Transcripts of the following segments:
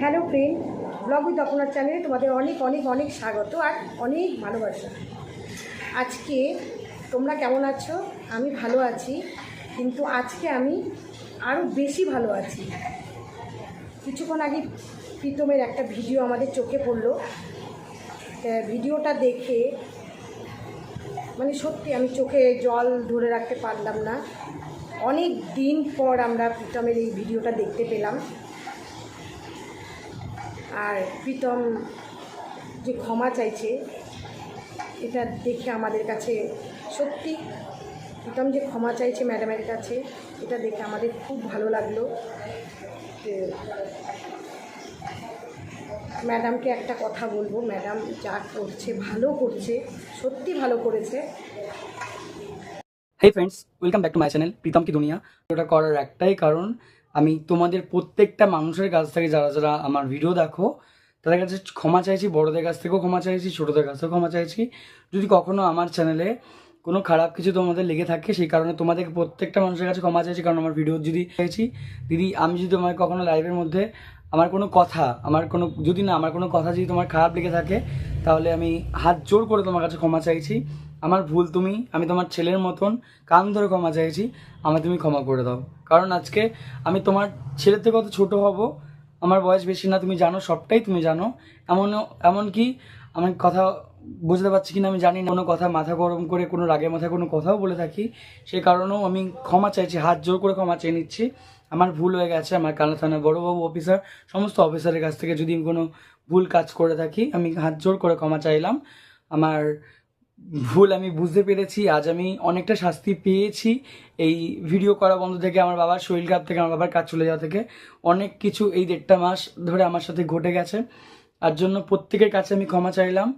Hello friend blog with আপনার চ্যানেলে তোমাদের অনেক অনেক অনেক স্বাগত আর অনেক ভালোবাসা। আজকে তোমরা কেমন আছো? আমি ভালো আছি, কিন্তু আজকে আমি আরও বেশি ভালো আছি। কিছুক্ষণ আগে প্রীতমের একটা ভিডিও আমাদের চোখে পড়ল। ভিডিওটা দেখে মানে সত্যি আমি চোখে জল ধরে রাখতে পারলাম না। অনেক দিন পর আমরা প্রীতমের এই ভিডিওটা দেখতে পেলাম। আর প্রীতম যে ক্ষমা চাইছে, এটা দেখে আমাদের কাছে সত্যি। প্রীতম যে ক্ষমা চাইছে ম্যাডামের কাছে, এটা দেখে আমাদের খুব ভালো লাগল ম্যাডামকে একটা কথা বলব, ম্যাডাম যা করছে, ভালো করছে, সত্যি ভালো করেছে। Hey friends welcome back to my channel Pritam কি দুনিয়া? ওটা করার একটাই কারণ আমি তোমাদের প্রত্যেকটা মানুষের কাছ থেকে, যারা যারা আমার ভিডিও দেখো, তাদের কাছে ক্ষমা চাইছি, বড়দের কাছ থেকেও ক্ষমা চাইছি, ছোটোদের কাছ থেকেও ক্ষমা চাইছি। যদি কখনও আমার চ্যানেলে কোনো খারাপ কিছু তোমাদের লেগে থাকে, সেই কারণে তোমাদের প্রত্যেকটা মানুষের কাছে ক্ষমা চাইছি, কারণ আমার ভিডিও যদি চাইছি, দিদি, আমি যদি তোমাকে কখনো লাইভের মধ্যে আমার কোনো কথা, আমার কোনো, যদি না, আমার কোনো কথা যদি তোমার খারাপ লেগে থাকে, তাহলে আমি হাত জোর করে তোমার কাছে ক্ষমা চাইছি। আমার ভুল তুমি, আমি তোমার ছেলের মতন কান ধরে ক্ষমা চাইছি আমার তুমি ক্ষমা করে দাও। কারণ আজকে আমি তোমার ছেলের থেকে কত ছোটো হব, আমার বয়স বেশি না, তুমি জানো, সবটাই তুমি জানো। এমন এমনকি আমার কথা বুঝতে পারছি কিনা আমি জানি না, কোনো কথা মাথা গরম করে, কোনো রাগে মাথায় কোনো কথাও বলে থাকি সেই কারণেও আমি ক্ষমা চাইছি, হাত জোর করে ক্ষমা চেয়ে নিচ্ছি। আমার ভুল হয়ে গেছে, আমার কালা থানার বড়োবাবু অফিসার সমস্ত অফিসারের কাছ থেকে যদি কোনো ভুল কাজ করে থাকি, আমি হাত জোর করে ক্ষমা চাইলাম। আমার ভুল আমি বুঝতে পেরেছি, আজ আমি অনেকটা শাস্তি পেয়েছি এই ভিডিও করা বন্ধ থেকে, আমার বাবার শরীর খারাপ থেকে, আমার বাবার কাজ চলে যাওয়া থেকে। অনেক কিছু এই দেড়টা মাস ধরে আমার সাথে ঘটে গেছে। তার জন্য প্রত্যেকের কাছে আমি ক্ষমা চাইলাম।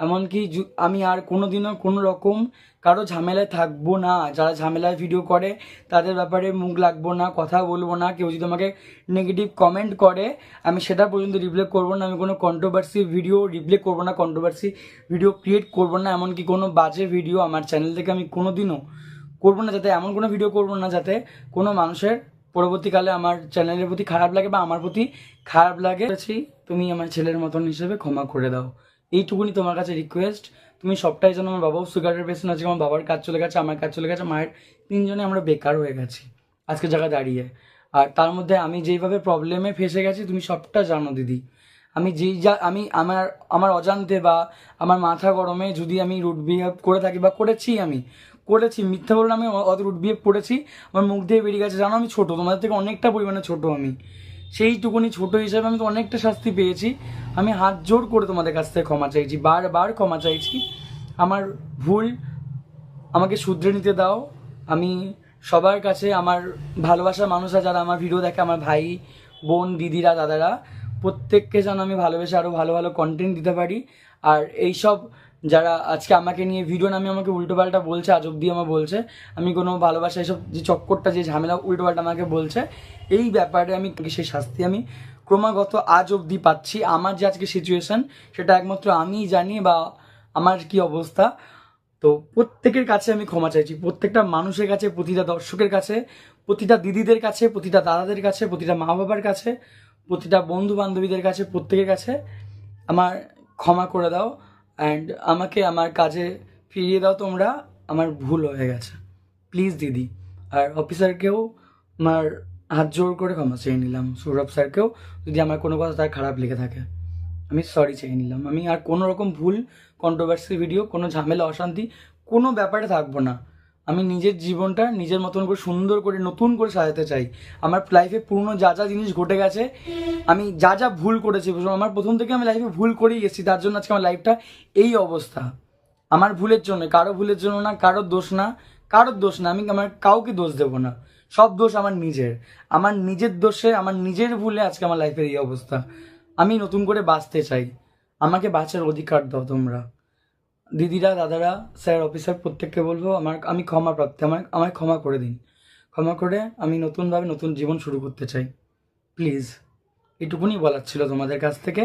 এমনকি আমি আর কোনো দিনও কোনো রকম কারও ঝামেলায় থাকব না। যারা ঝামেলায় ভিডিও করে, তাদের ব্যাপারে মুখ লাগবো না, কথা বলব না। কেউ যদি আমাকে নেগেটিভ কমেন্ট করে, আমি সেটা পর্যন্ত রিপ্লে করব না। আমি কোনো কন্ট্রোভার্সি ভিডিও রিপ্লে করব না কন্ট্রোভার্সি ভিডিও ক্রিয়েট করব না। এমনকি কোনো বাজে ভিডিও আমার চ্যানেল থেকে আমি কোনো দিনও করব না। যাতে এমন কোনো ভিডিও করব না যাতে কোনো মানুষের পরবর্তীকালে আমার চ্যানেলের প্রতি খারাপ লাগে বা আমার প্রতি খারাপ লাগে। তুমি আমার ছেলের মতন হিসেবে ক্ষমা করে দাও। এইটুকুনি তোমার কাছে রিকোয়েস্ট তুমি সবটাই যেন আমার বাবাও সুগারের পেশেন্ট আছে আমার বাবার কাজ চলে গেছে, আমার কাজ চলে গেছে, মায়ের তিনজনে আমরা বেকার হয়ে গেছি, আজকে জায়গায় দাঁড়িয়ে। আর তার মধ্যে আমি যেইভাবে প্রবলেমে ফেসে গেছি, তুমি সবটা জানো দিদি। আমি যেই যা, আমি আমার আমার অজান্তে বা আমার মাথা গরমে যদি আমি রুট বিহেভ করে থাকি বা করেছি আমি, করেছি, মিথ্যা বললে আমি অত রুট বিহেভ করেছি, আমার মুখ দিয়ে বেরিয়ে গেছে। জানো আমি ছোটো, তোমাদের থেকে অনেকটা পরিমাণে ছোটো আমি। সেইটুকুনি ছোট হিসাবে আমি তো অনেকটা শাস্তি পেয়েছি। আমি হাত জোর করে তোমাদের কাছ থেকে ক্ষমা চাইছি, বারবার ক্ষমা চাইছি। আমার ভুল আমাকে শুধরে নিতে দাও। আমি সবার কাছে আমার ভালোবাসার মানুষরা যারা আমার ভিডিও দেখে, আমার ভাই, বোন, দিদিরা, দাদারা, প্রত্যেককে যেন আমি ভালোবেসে আরও ভালো ভালো কন্টেন্ট দিতে পারি। আর এইসব যারা আজকে আমাকে নিয়ে ভিডিও নামে আমাকে উল্টোপাল্টা বলছে, আজ অব্দি আমার বলছে। আমি কোনো ভালোবাসা, এসব যে চক্করটা, যে ঝামেলা উল্টোপাল্টা আমাকে বলছে, এই ব্যাপারে আমি সেই শাস্তি আমি ক্রমাগত আজ অবধি পাচ্ছি। আমার যে আজকে সিচুয়েশান সেটা একমাত্র আমিই জানি বা আমার কি অবস্থা। তো প্রত্যেকের কাছে আমি ক্ষমা চাইছি। প্রত্যেকটা মানুষের কাছে, প্রতিটা দর্শকের কাছে, প্রতিটা দিদিদের কাছে, প্রতিটা দাদাদের কাছে, প্রতিটা মা বাবার কাছে, প্রতিটা বন্ধু বান্ধবীদের কাছে, প্রত্যেকের কাছে আমার ক্ষমা করে দাও। অ্যান্ড আমাকে আমার কাজে ফিরিয়ে দাও তোমরা। আমার ভুল হয়ে গেছে। প্লিজ দিদি। আর অফিসারকেও আমার হাত জোর করে ক্ষমা চেয়ে নিলাম। সৌরভ স্যারকেও যদি আমার কোনো কথা তার খারাপ লেগে থাকে। আমি সরি চেয়ে নিলাম। আমি আর কোনো রকম ভুল কন্ট্রোভার্সি ভিডিও কোনো ঝামেলা, অশান্তি কোনো ব্যাপারে থাকব না। আমি নিজের জীবনটা নিজের মতন করে সুন্দর করে, নতুন করে সাজাতে চাই। আমার লাইফে পুরনো যা যা জিনিস ঘটে গেছে, আমি যা যা ভুল করেছি, আমার প্রথম থেকে আমি লাইফে ভুল করেই এসেছি, তার জন্য আজকে আমার লাইফটা এই অবস্থা। আমার ভুলের জন্য, কারও ভুলের জন্য না কারোর দোষ না, কারোর দোষ না, আমি আমার কাউকে দোষ দেবো না। সব দোষ আমার নিজের। আমার নিজের দোষে, আমার নিজের ভুলে আজকে আমার লাইফের এই অবস্থা। আমি নতুন করে বাঁচতে চাই। আমাকে বাঁচার অধিকার দাও তোমরা। দিদিরা, দাদারা, স্যার, অফিসার, প্রত্যেককে বলব, আমার, আমি ক্ষমা প্রাপ্তি, আমার আমার ক্ষমা করে দিন। ক্ষমা করে আমি নতুনভাবে নতুন জীবন শুরু করতে চাই। প্লিজ, এটুকুনি বলার ছিল তোমাদের কাছ থেকে।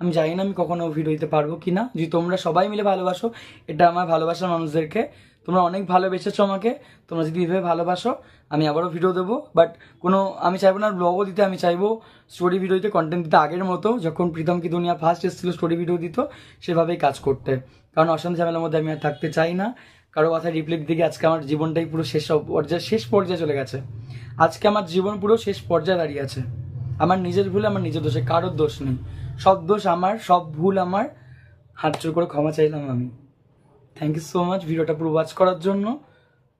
আমি জানি না আমি কখনো ভিডিও দিতে পারব কি না যদি তোমরা সবাই মিলে ভালোবাসো, এটা আমার ভালোবাসার মানুষদেরকে তোমরা অনেক ভালোবেসেছো আমাকে। তোমরা যদি এভাবে ভালোবাসো, আমি আবারও ভিডিও দেবো। বাট কোনো, আমি চাইব না ব্লগও দিতে, আমি চাইব স্টোরি ভিডিও দিতে কন্টেন্ট দিতে আগের মতো। যখন প্রীতম কি দুনিয়া ফার্স্ট এসেছিল স্টোরি ভিডিও দিত, সেভাবেই কাজ করতে। কারণ অশান্তি ঝামেলার মধ্যে আমি আর থাকতে চাই না। কারও কথায় রিপ্লাই গিয়ে আজকে আমার জীবনটাই পুরো শেষ পর্যায়ে শেষ পর্যায়ে চলে গেছে। আজকে আমার জীবন পুরো শেষ পর্যায়ে দাঁড়িয়ে আছে। আমার নিজের ভুলে, আমার নিজের দোষে, কারোর দোষ নেই। সব দোষ আমার, সব ভুল আমার। হাত জোর করে ক্ষমা চাইলাম আমি। থ্যাংক ইউ সো মাচ ভিডিওটা পুরো ওয়াচ করার জন্য।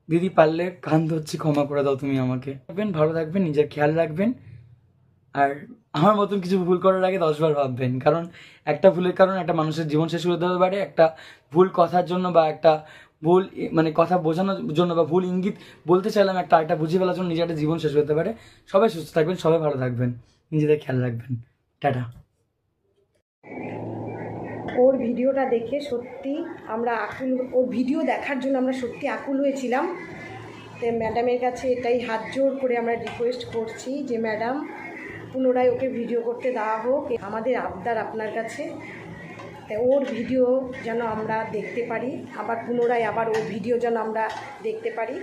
দিদি পারলে কান ধরছি, ক্ষমা করে দাও তুমি আমাকে। থাকবেন, ভালো থাকবেন, নিজের খেয়াল রাখবেন। আর আমার মতন কিছু ভুল করার আগে দশবার ভাববেন, কারণ একটা ভুলের কারণে একটা মানুষের জীবন শেষ করে দিতে পারে, একটা ভুল কথার জন্য বা একটা ভুল মানে কথা বোঝানোর জন্য বা ভুল ইঙ্গিত বলতে চাইলাম, একটা একটা বুঝিয়ে ফেলার জন্য নিজের একটা জীবন শেষ হতে পারে। সবাই সুস্থ থাকবেন, সবাই ভালো থাকবেন, নিজেদের খেয়াল রাখবেন। টাটা। ওর ভিডিওটা দেখে সত্যি আমরা আকুল, ওর ভিডিও দেখার জন্য আমরা সত্যি আকুল হয়েছিলাম। তো ম্যাডামের কাছে এটাই হাত জোর করে আমরা রিকোয়েস্ট করছি যে, ম্যাডাম, পুনরায় ওকে ভিডিও করতে দেওয়া হোক আমাদের আবদার আপনার কাছে। তা ওর ভিডিও যেন আমরা দেখতে পারি, আবার পুনরায় আবার ওর ভিডিও যেন আমরা দেখতে পারি।